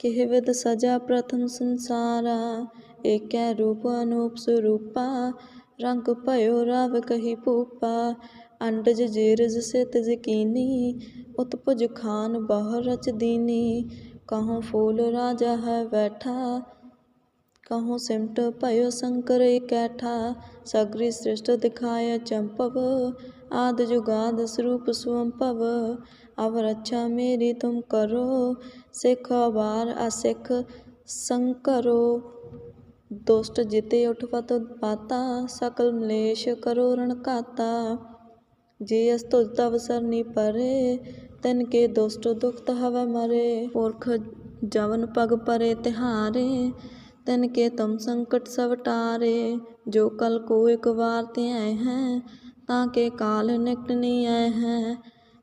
કહેવત સજા પ્રથમ સંસારા એક્યા રૂપ અનુપ સ્વરૂપા રંગ ભયો રાવ કહી પૂપા અંડજ જીરજ સિત જકીની ઉતપજ ખાન બહર રચ દીની કહો ફૂલ રાજા હૈ બેઠા કહો સિમટ ભયો શંકર કૈઠા સગરી સૃષ્ટ દિખાય ચંપવ આદ જુગાદ સ્વરૂપ સ્વંભવ अब रक्षा मेरी तुम करो सिख बार असिख संकरो दुष्ट जिते उठपत पाता सकल मलेश करो रण काता जे अस्तुल तव सरनी परे तिन के दुष्ट दुखत हवै मरे पुरख जवन पग परे तिहारे तिन के तुम संकट सब टारे जो कल को एक बार त्याय हैं ताके काल निकट नहीं आए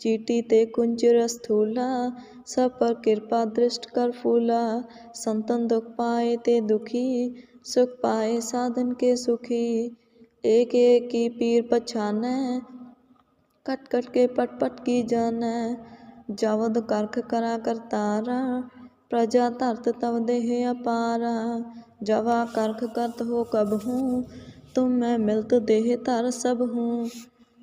चीटी ते कुंजर स्थूला सब पर कृपा दृष्ट कर फूला। संतन दुख पाए ते दुखी, सुख पाए साधन के सुखी। एक एक की पीर पछान कट कट के पट पट की जान। जावद करख करा कर तारा, प्रजा धरत तव देह अपारा। जवा करख करत हो कब हूँ, तुम मैं मिलत देह धर सब हूँ।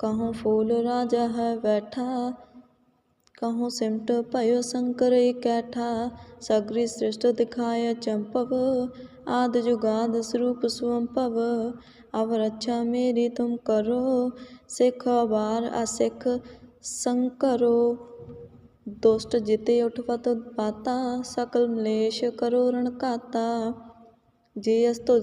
कहूँ फूल राजा है बैठा कहूँ सिमट भयो शंकर कैठा सगरी सृष्ट दिखाय चंपव आद जुगाद स्वरूप स्वंपव अब रक्षा मेरी तुम करो सिख बार असिख संकरो दुष्ट जिते उठवत पाता सकल मलेश करो रण काता जे अस्तुज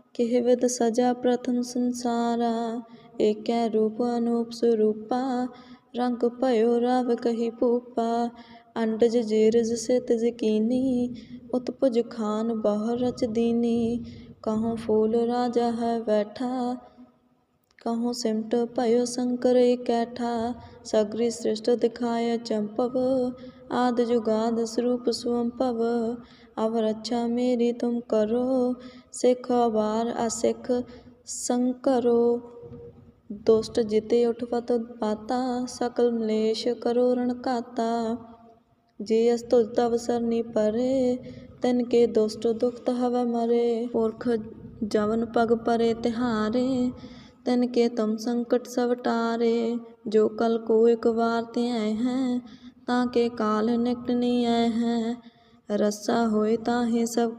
કહેવત ਸਜਾ ਪ੍ਰਥਮ ਸੰਸਾਰਾ એક્યા રૂપ અનુપ સ્વરૂપા રંગ ભયો રાવ કહી પૂપા ਅੰਡਜ ਜੇਰਜ ਸਿਤ ਜਕੀਨੀ, ਉਤਪਜ ਖਾਨ ਬਾਹਰ ਰਚ ਦੀਨੀ ਕਹਉ ਫੂਲ ਰਾਜਾ ਹੈ ਬੈਠਾ ਕਹਉ ਸਿਮਟ ਭਇਓ ਸੰਕਰ ਇਕੈਠਾ, ਸਗਰੀ ਸ੍ਰਿਸ਼ਟ ਦਿਖਾਇ ਚੰਪਵ, ਆਦ ਜੁਗਾਦ ਸਰੂਪ ਸੁਅੰਭਵ ਅਵ ਰੱਛਾ ਮੇਰੀ ਤੁਮ ਕਰੋ सिख बार असिख संकरो दुष्ट जिते उठपत पाता सकल मलेश करो रण काता जे अस्तुज तव सरनी परे तिन के दुष्ट दुखत हव मरे पुरख जवन पग परे तिहारे तिन के तुम संकट सब टारे जो कल को एक बार ते आए हैं ताके काल निकट नहीं आए हैं रस्सा होए ताहे सब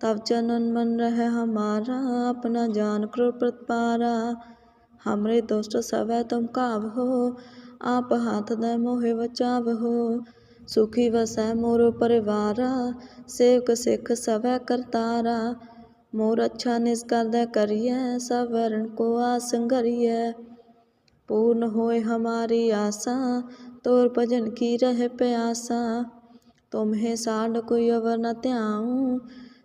तब चनन मन रहे हमारा अपना जान करो प्रतिपारा हमरे दोस्त सब तुम काव हो आप हाथ दे मोहे बचाव हो सुखी वसै मोरो परिवारा सेवक सिख सवै करतारा मोर अच्छा निष्कर दे करिए सब वरण को आसंगरिए पूर्ण होए हमारी आशा तोर भजन की रह प्यासा तुम्हें साड कोई अवर न त्याऊं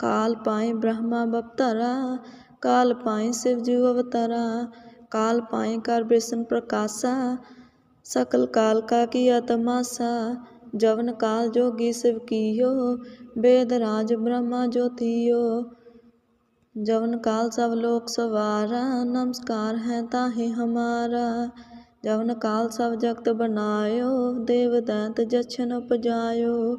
काल पाए ब्रह्मा बपतरा, काल पाए शिवजू अवतरा, काल पाए कर विष्णु प्रकाशा, सकल काल का किया तमाशा, जवन काल जोगी शिव कियो, वेद राज ब्रह्मा ज्योतियो। जवन काल सब लोक सवारा, नमस्कार है ताहि हमारा। जवन काल सब जगत बनायो देव दैत जछन उपजायो।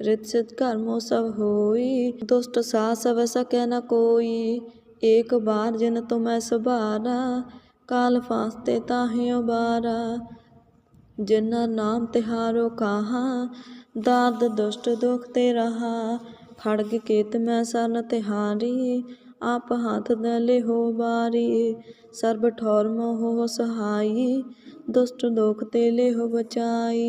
रित सिद्ध कर्मो सब होई दुष्ट सा सब सके न कोई एक बार जिन तुम्हें सुबारा काल फास्ते ताहे उबारा जिन्ना नाम तिहारो कहा दाद दुष्ट दुख ते रहा खड़ग केत में सन तिहारी आप हाथ दले हो बारी सर्ब ठौर मोह सहाई दुष्ट दुख ते ले हो बचाई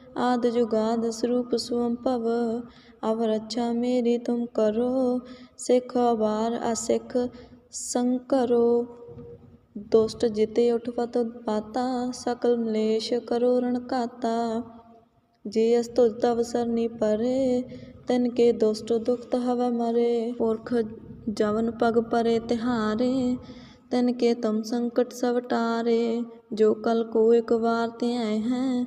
जुगाद स्वरूप स्वंपव अब रक्षा मेरी तुम करो सिख बार असिख संकरो दुष्ट जिते उठवत पाता सकल मलेश करो रण काता जे अस्तुज तव सरनी परे तिन के दुष्ट दुखत हव मरे पुरख जवन पग परे तिहारे तिन के तुम संकट सब टारे जो कल को एक बार ते आए हैं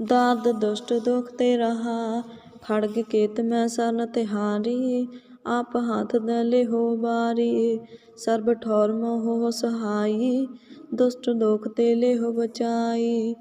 ਦਾਦ ਦੁਸ਼ਟ ਦੁਖ ਤੇ ਰਹਾ, ਖੜਗ ਕੇਤ ਮੈਂ ਸਰਨ ਤਿਹਾਰੀ ਆਪ ਹੱਥ ਦਲੇ ਹੋ ਬਾਰੀ ਸਰਬ ਠੌਰ ਮੋਹ ਸਹਾਈ, ਦੁਸ਼ਟ ਦੁਖ ਤੇ ਲੈ ਹੋ ਬਚਾਈ